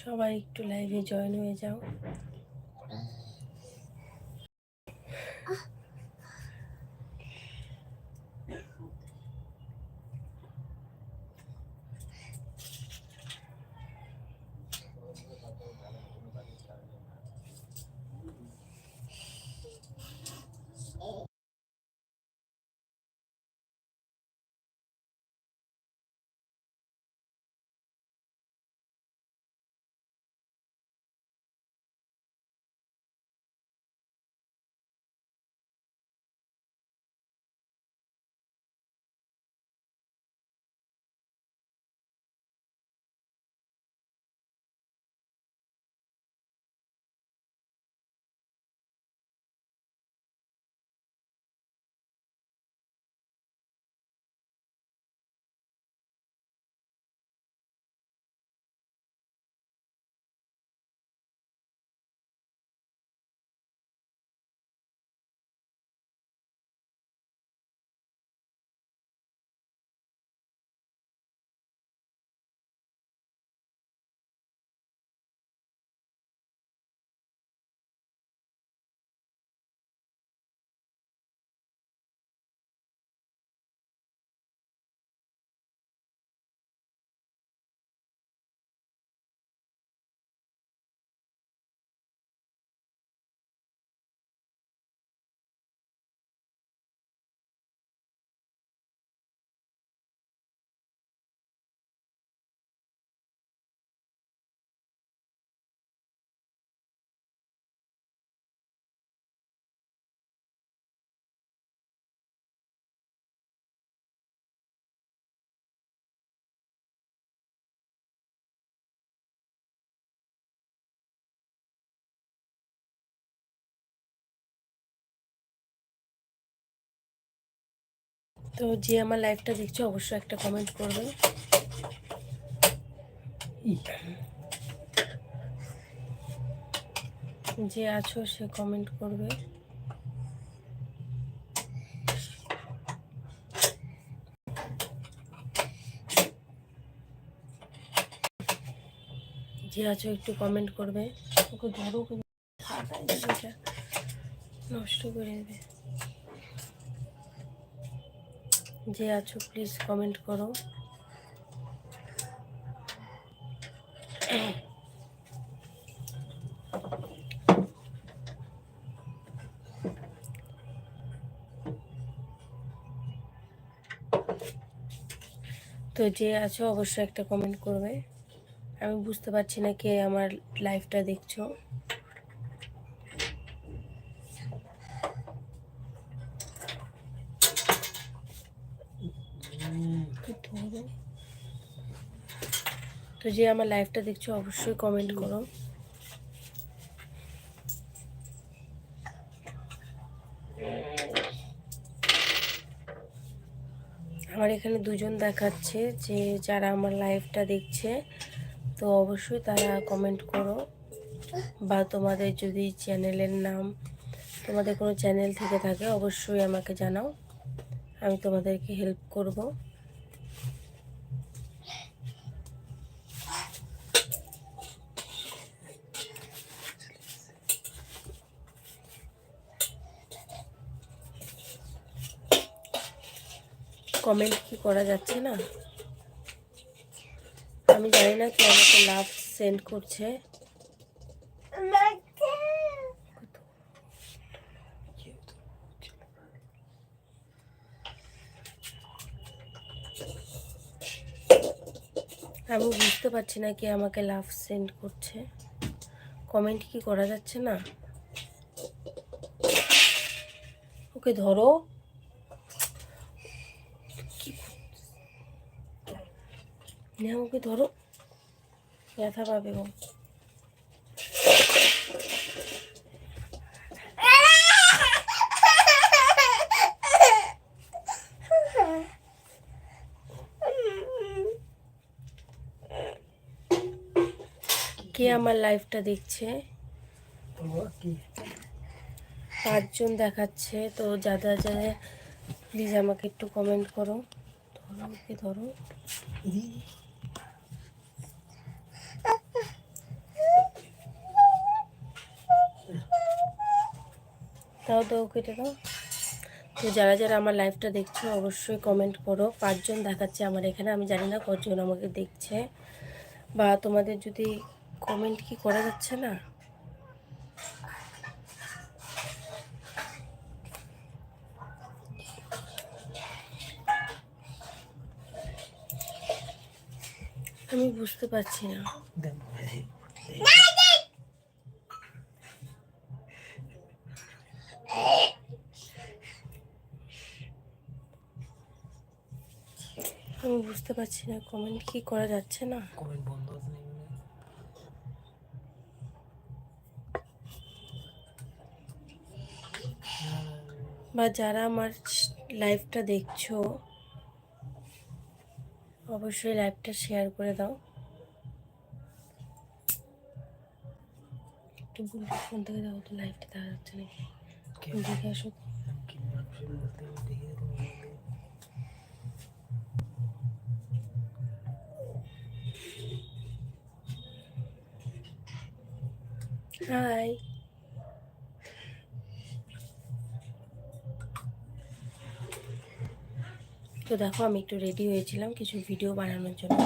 সবাই একটু লাইভে জয়েন হয়ে যাও। তো যে আমার লাইভটা দেখছ, অবশ্যই একটা কমেন্ট করবে। যে আছো, সে কমেন্ট করবে। যে আছো, একটু কমেন্ট করবে। ওকে ধরো। নষ্ট করে দেবে। যে আছো প্লিজ কমেন্ট করো। তো যে আছো, অবশ্যই একটা কমেন্ট করবে। আমি বুঝতে পারছি না কে আমার লাইভটা দেখছ কি ধরো? তো যে আমার লাইভটা দেখছ, অবশ্যই কমেন্ট করো। আমার এখানে দুজন দেখাচ্ছে যে যারা আমার লাইভটা দেখছে, তো অবশ্যই তারা কমেন্ট করো। বা তোমাদের যদি চ্যানেলের নাম তোমাদের কোনো চ্যানেল থেকে থাকে, অবশ্যই আমাকে জানাও। আমি তোমাদেরকে হেল্প করব। কমেন্ট কি করা যাচ্ছে না? আমি জানি না কি আমাকে লাভ সেন্ড করছে। আমি বুঝতে পারছি না কি আমাকে লাভ সেন্ড করছে। কমেন্ট কি করা যাচ্ছে না? ওকে ধরো। না ওকে ধরো। ব্যথা পাবে কে আমার লাইফটা দেখছে? পাঁচজন দেখাচ্ছে, তো যারা যারা প্লিজ আমাকে একটু কমেন্ট করো। ধরো, ওকে ধরো। দাও দাও কেটে দাও। তো যারা যারা আমার লাইভটা দেখছ অবশ্যই কমেন্ট করো। পাঁচজন দেখাচ্ছে আমার এখানে আমি জানি না কজন আমাকে দেখছে। বা তোমাদের যদি কমেন্ট কি করা যাচ্ছে না? আমি বুঝতে পারছি না আমি বুঝতে পারছি না কমেন্ট কি করা যাচ্ছে না। কমেন্ট বন্ধ আছে? বা যারা আমার লাইভটা দেখছ অবশ্যই লাইভটা শেয়ার করে দাও। একটু ফোন থেকে দাও তো লাইভটা দেখা যাচ্ছে নাকি? দেখে আসো। হাই তো দেখো, আমি একটু রেডি হয়েছিলাম কিছু ভিডিও বানানোর জন্য।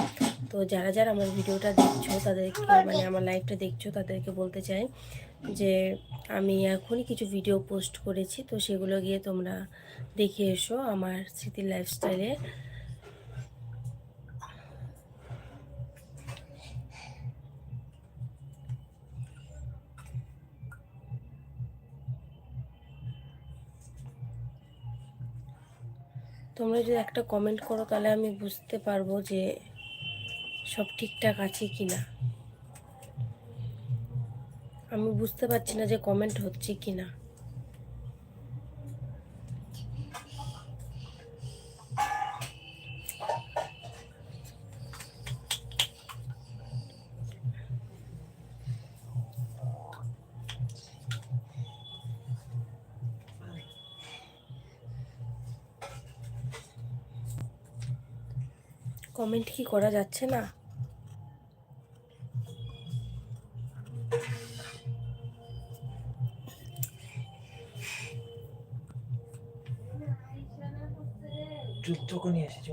তো যারা যারা আমার ভিডিওটা দেখছ, তাদেরকে মানে আমার লাইভটা দেখছ, তাদেরকে বলতে চাই যে, আমি এখনই কিছু ভিডিও পোস্ট করেছি, তো সেগুলো গিয়ে তোমরা দেখে এসো আমার স্মৃতির লাইফস্টাইলে তোমরা যদি একটা কমেন্ট করো, তাহলে আমি বুঝতে পারব যে সব ঠিকঠাক আছে কি না আমি বুঝতে পারছি না যে কমেন্ট হচ্ছে কি না কমেন্ট কি করা যাচ্ছে না? চুপ চোখ নিয়ে এসেছ।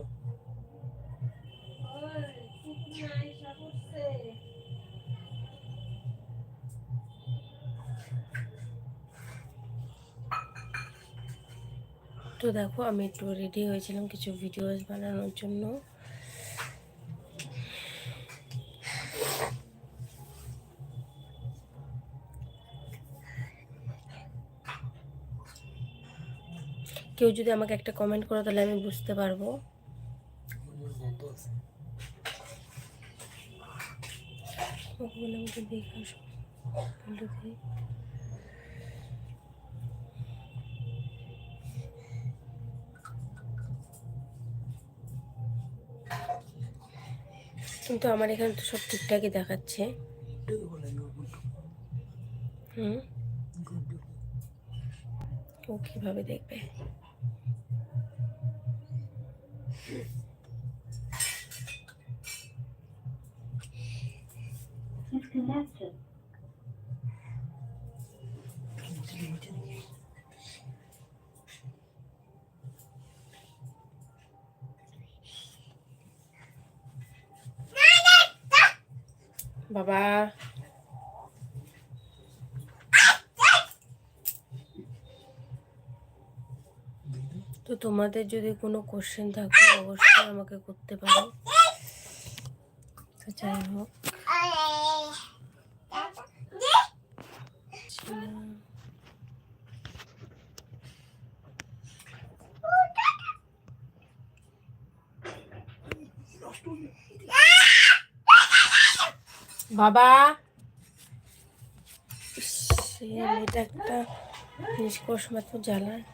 তো দেখো আমি একটু রেডি হয়েছিলাম কিছু ভিডিওস বানানোর জন্য। কেউ যদি আমাকে একটা কমেন্ট করো, তাহলে আমি বুঝতে পারব। কিন্তু আমার এখানে তো সব ঠিকঠাকই দেখাচ্ছে। হুম? ও কীভাবে দেখবে? Disconnected. Bye-bye. তো তোমাদের যদি কোনো কোশ্চেন থাকে, অবশ্যই আমাকে করতে পারো। যাই হোক। বাবা! এই মেয়েটা একটা নিষ্কর্ষ মাত্র জ্বালায়।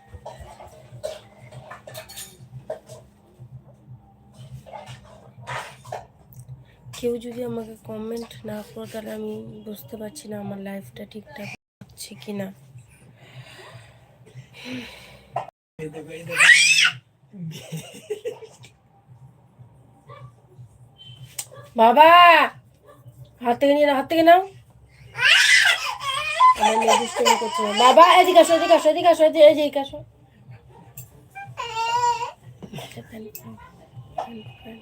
কেউ যদি আমাকে কমেন্ট না করো তাহলে আমি বুঝতে পারছি না আমার লাইফটা ঠিকঠাক হচ্ছে কি না বাবা হাত থেকে নিয়ে হাত থেকে নাও। বাবা এদিকে আসো এদিকে আসো এদিকে আসো এদিকে আসো। ফ্যান, ফ্যান,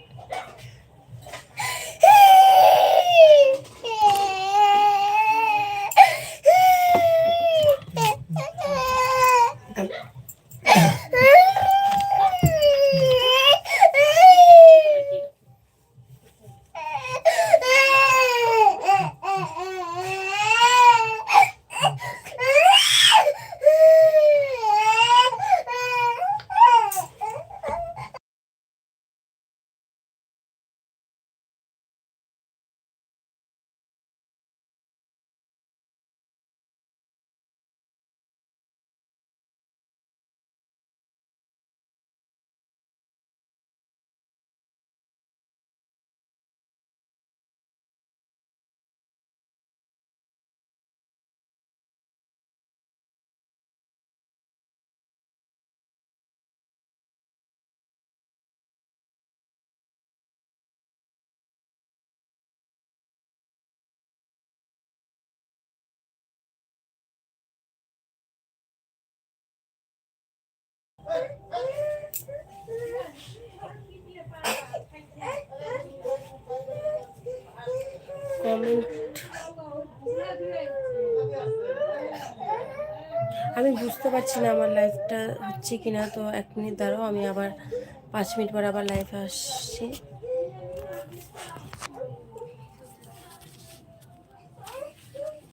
আমি বুঝতে পারছি না আমার লাইফটা হচ্ছে কিনা, তো এক মিনিট দাঁড়াও, আমি আবার পাঁচ মিনিট পর আবার লাইফে আসছি।